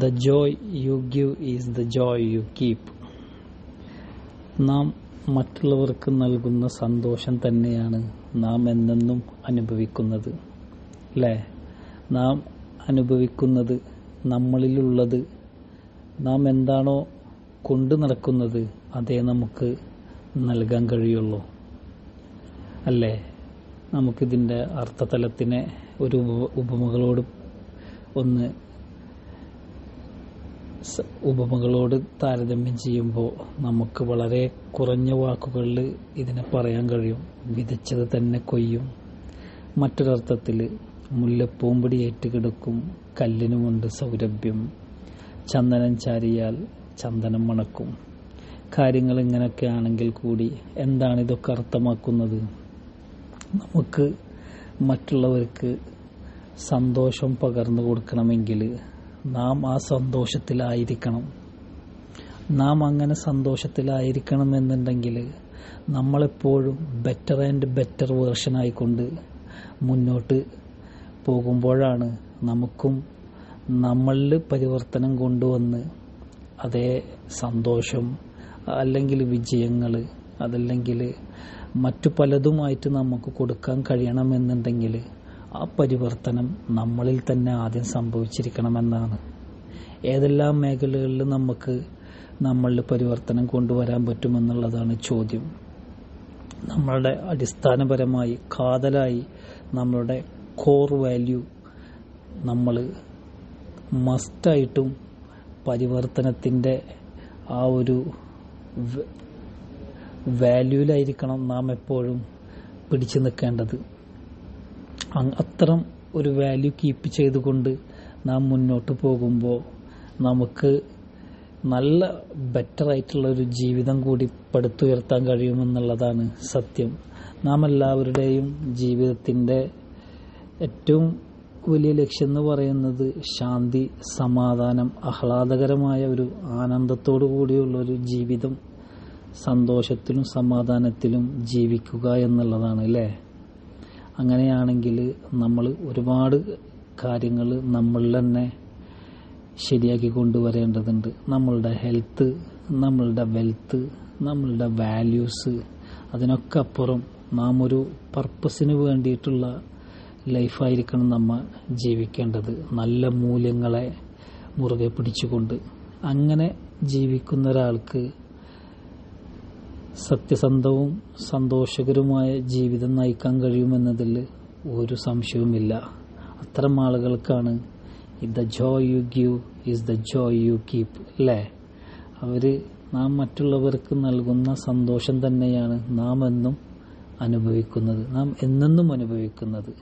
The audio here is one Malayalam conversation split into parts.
The joy you give is the joy you keep. നാം മറ്റുള്ളവർക്ക് നൽകുന്ന സന്തോഷം തന്നെയാണ് നാം എന്നെന്നും അനുഭവിക്കുന്നത്. അല്ലേ നാം അനുഭവിക്കുന്നത് നമ്മളിലുള്ളത്. നാം എന്താണോ കൊണ്ടു നടക്കുന്നത് അതേ നമുക്ക് നൽകാൻ കഴിയുള്ളൂ. അല്ലേ? നമുക്കിതിന്റെ അർത്ഥതലത്തിനെ ഒരു ഉപ ഉപമകളോട് ഒന്ന് ഉപമകളോട് താരതമ്യം ചെയ്യുമ്പോൾ നമുക്ക് വളരെ കുറഞ്ഞ വാക്കുകളിൽ ഇതിനെ പറയാൻ കഴിയും. വിതച്ചത് തന്നെ കൊയ്യും. മറ്റൊരർത്ഥത്തിൽ മുല്ലപ്പൂമ്പൊടി ഏറ്റുകിടക്കും കല്ലിനുമുണ്ട് സൗരഭ്യം. ചന്ദനം ചാരിയാൽ ചന്ദനം മണക്കും. കാര്യങ്ങൾ ഇങ്ങനെയൊക്കെ ആണെങ്കിൽ കൂടി എന്താണ് ഇതൊക്കെ അർത്ഥമാക്കുന്നത്? നമുക്ക് മറ്റുള്ളവർക്ക് സന്തോഷം പകർന്നു കൊടുക്കണമെങ്കിൽ നാം ആ സന്തോഷത്തിലായിരിക്കണം. നാം അങ്ങനെ സന്തോഷത്തിലായിരിക്കണം എന്നുണ്ടെങ്കിൽ നമ്മളെപ്പോഴും ബെറ്റർ ആൻഡ് ബെറ്റർ വേർഷൻ ആയിക്കൊണ്ട് മുന്നോട്ട് പോകുമ്പോഴാണ് നമുക്കും നമ്മളിൽ പരിവർത്തനം കൊണ്ടുവന്ന് അതേ സന്തോഷം അല്ലെങ്കിൽ വിജയങ്ങൾ അതല്ലെങ്കിൽ മറ്റു പലതുമായിട്ട് നമുക്ക് കൊടുക്കാൻ കഴിയണമെന്നുണ്ടെങ്കിൽ ആ പരിവർത്തനം നമ്മളിൽ തന്നെ ആദ്യം സംഭവിച്ചിരിക്കണമെന്നാണ്. ഏതെല്ലാം മേഖലകളിൽ നമുക്ക് നമ്മളിൽ പരിവർത്തനം കൊണ്ടുവരാൻ പറ്റുമെന്നുള്ളതാണ് ചോദ്യം. നമ്മളുടെ അടിസ്ഥാനപരമായി കാതലായി നമ്മളുടെ കോർ വാല്യൂ നമ്മൾ മസ്റ്റായിട്ടും പരിവർത്തനത്തിന്റെ ആ ഒരു വാല്യൂലായിരിക്കണം നാം എപ്പോഴും പിടിച്ചു നിൽക്കേണ്ടത്. അത്തരം ഒരു വാല്യൂ കീപ്പ് ചെയ്തുകൊണ്ട് നാം മുന്നോട്ട് പോകുമ്പോൾ നമുക്ക് നല്ല ബെറ്റർ ആയിട്ടുള്ള ഒരു ജീവിതം കൂടി പടുത്തുയർത്താൻ കഴിയുമെന്നുള്ളതാണ് സത്യം. നാം എല്ലാവരുടെയും ജീവിതത്തിന്റെ ഏറ്റവും വലിയ ലക്ഷ്യം എന്ന് പറയുന്നത് ശാന്തി സമാധാനം ആഹ്ലാദകരമായ ഒരു ആനന്ദത്തോടു കൂടിയുള്ള ഒരു ജീവിതം സന്തോഷത്തിലും സമാധാനത്തിലും ജീവിക്കുക എന്നുള്ളതാണ് അല്ലേ? അങ്ങനെയാണെങ്കിൽ നമ്മൾ ഒരുപാട് കാര്യങ്ങൾ നമ്മളിൽ തന്നെ ശരിയാക്കി കൊണ്ടുവരേണ്ടതുണ്ട്. നമ്മളുടെ ഹെൽത്ത് നമ്മളുടെ വെൽത്ത് നമ്മളുടെ വാല്യൂസ് അതിനൊക്കെ അപ്പുറം നാം ഒരു പർപ്പസിന് വേണ്ടിയിട്ടുള്ള ലൈഫായിരിക്കണം നമ്മൾ ജീവിക്കേണ്ടത്. നല്ല മൂല്യങ്ങളെ മുറുകെ പിടിച്ചുകൊണ്ട്. അങ്ങനെ ജീവിക്കുന്ന ഒരാൾക്ക് സത്യസന്ധവും സന്തോഷകരവുമായ ജീവിതം നയിക്കാൻ കഴിയുമെന്നതിൽ ഒരു സംശയവുമില്ല. അത്തരം ആളുകൾക്കാണ് the joy you give is the joy you keep അല്ലേ അവർ നാം മറ്റുള്ളവർക്ക് നൽകുന്ന സന്തോഷം തന്നെയാണ് നാം എന്നും അനുഭവിക്കുന്നത്. നാം എന്നെന്നും അനുഭവിക്കുന്നത്.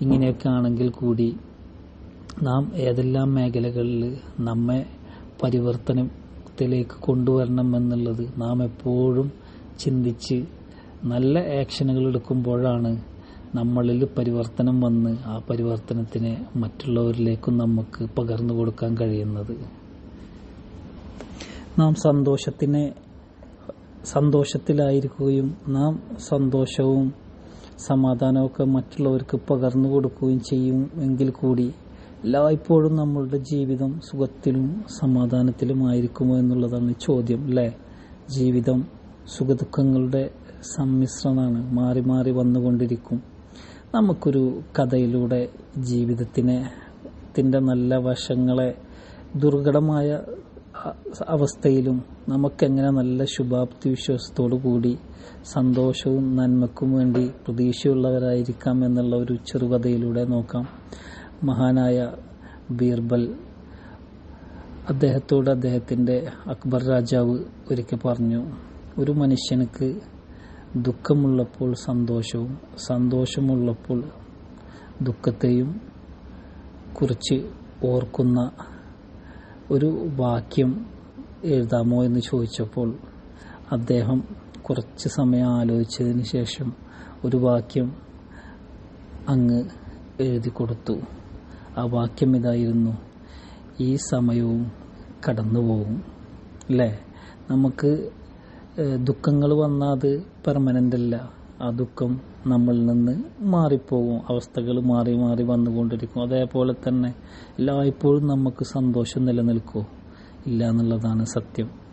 ഇങ്ങനെയൊക്കെ ആണെങ്കിൽ കൂടി നാം ഏതെല്ലാം മേഖലകളിൽ നമ്മെ പരിവർത്തനത്തിലേക്ക് കൊണ്ടുവരണം എന്നുള്ളത് നാം എപ്പോഴും ചിന്തിച്ച് നല്ല ആക്ഷനുകൾ എടുക്കുമ്പോഴാണ് നമ്മളിൽ പരിവർത്തനം വന്ന് ആ പരിവർത്തനത്തിനെ മറ്റുള്ളവരിലേക്കും നമുക്ക് പകർന്നു കൊടുക്കാൻ കഴിയുന്നത്. നാം സന്തോഷത്തിനെ സന്തോഷത്തിലായിരിക്കുകയും നാം സന്തോഷവും സമാധാനമൊക്കെ മറ്റുള്ളവർക്ക് പകർന്നു കൊടുക്കുകയും ചെയ്യും എങ്കിൽ കൂടി എല്ലായ്പ്പോഴും നമ്മളുടെ ജീവിതം സുഖത്തിലും സമാധാനത്തിലും ആയിരിക്കുമോ എന്നുള്ളതാണ് ചോദ്യം അല്ലേ ജീവിതം സുഖദുഃഖങ്ങളുടെ സമ്മിശ്രണമാണ് മാറി മാറി വന്നുകൊണ്ടിരിക്കും. നമുക്കൊരു കഥയിലൂടെ ജീവിതത്തിനെ ത്തിന്റെ നല്ല വശങ്ങളെ ദുർഘടമായ അവസ്ഥയിലും നമുക്കെങ്ങനെ നല്ല ശുഭാപ്തി വിശ്വാസത്തോടു കൂടി സന്തോഷവും നന്മക്കും വേണ്ടി പ്രതീക്ഷയുള്ളവരായിരിക്കാം എന്നുള്ള ഒരു ചെറുകഥയിലൂടെ നോക്കാം. മഹാനായ ബീർബൽ അദ്ദേഹത്തോട് അദ്ദേഹത്തിന്റെ അക്ബർ രാജാവ് ഒരിക്കൽ പറഞ്ഞു ഒരു മനുഷ്യനക്ക് ദുഃഖമുള്ളപ്പോൾ സന്തോഷവും സന്തോഷമുള്ളപ്പോൾ ദുഃഖത്തെയും കുറിച്ച് ഓർക്കുന്ന ഒരു വാക്യം എഴുതാമോ എന്ന് ചോദിച്ചപ്പോൾ അദ്ദേഹം കുറച്ച് സമയം ആലോചിച്ചതിന് ശേഷം ഒരു വാക്യം അങ്ങ് എഴുതി കൊടുത്തു ആ വാക്യം ഇതായിരുന്നു. ഈ സമയവും കടന്നു പോകും അല്ലേ നമുക്ക് ദുഃഖങ്ങൾ വന്നാൽ അത് പെർമനന്റ് അല്ല. ആ ദുഃഖം നമ്മളിൽ നിന്ന് മാറിപ്പോകും. അവസ്ഥകൾ മാറി മാറി വന്നുകൊണ്ടിരിക്കും. അതേപോലെ തന്നെ എല്ലായ്പ്പോഴും നമുക്ക് സന്തോഷം നിലനിൽക്കുമോ ഇല്ല എന്നുള്ളതാണ് സത്യം.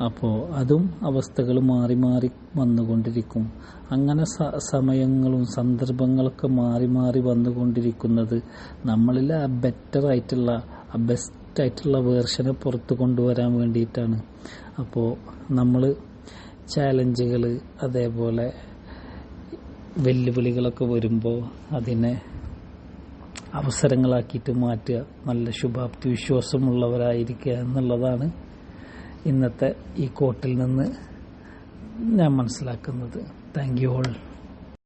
അപ്പോൾ അതും അവസ്ഥകൾ മാറി മാറി വന്നുകൊണ്ടിരിക്കും. അങ്ങനെ സമയങ്ങളും സന്ദർഭങ്ങളൊക്കെ മാറി മാറി വന്നുകൊണ്ടിരിക്കുന്നത് നമ്മളിൽ ആ ബെറ്റർ ആയിട്ടുള്ള ആ ബെസ്റ്റ് ആയിട്ടുള്ള വേർഷനെ പുറത്ത് കൊണ്ടുവരാൻ വേണ്ടിയിട്ടാണ്. അപ്പോൾ നമ്മൾ ചാലഞ്ചുകൾ അതേപോലെ വെല്ലുവിളികളൊക്കെ വരുമ്പോൾ അതിനെ അവസരങ്ങളാക്കിയിട്ട് മാറ്റുക. നല്ല ശുഭാപ്തി വിശ്വാസമുള്ളവരായിരിക്കുക എന്നുള്ളതാണ് ഇന്നത്തെ ഈ കോട്ടിൽ നിന്ന് ഞാൻ മനസ്സിലാക്കുന്നത്. Thank you all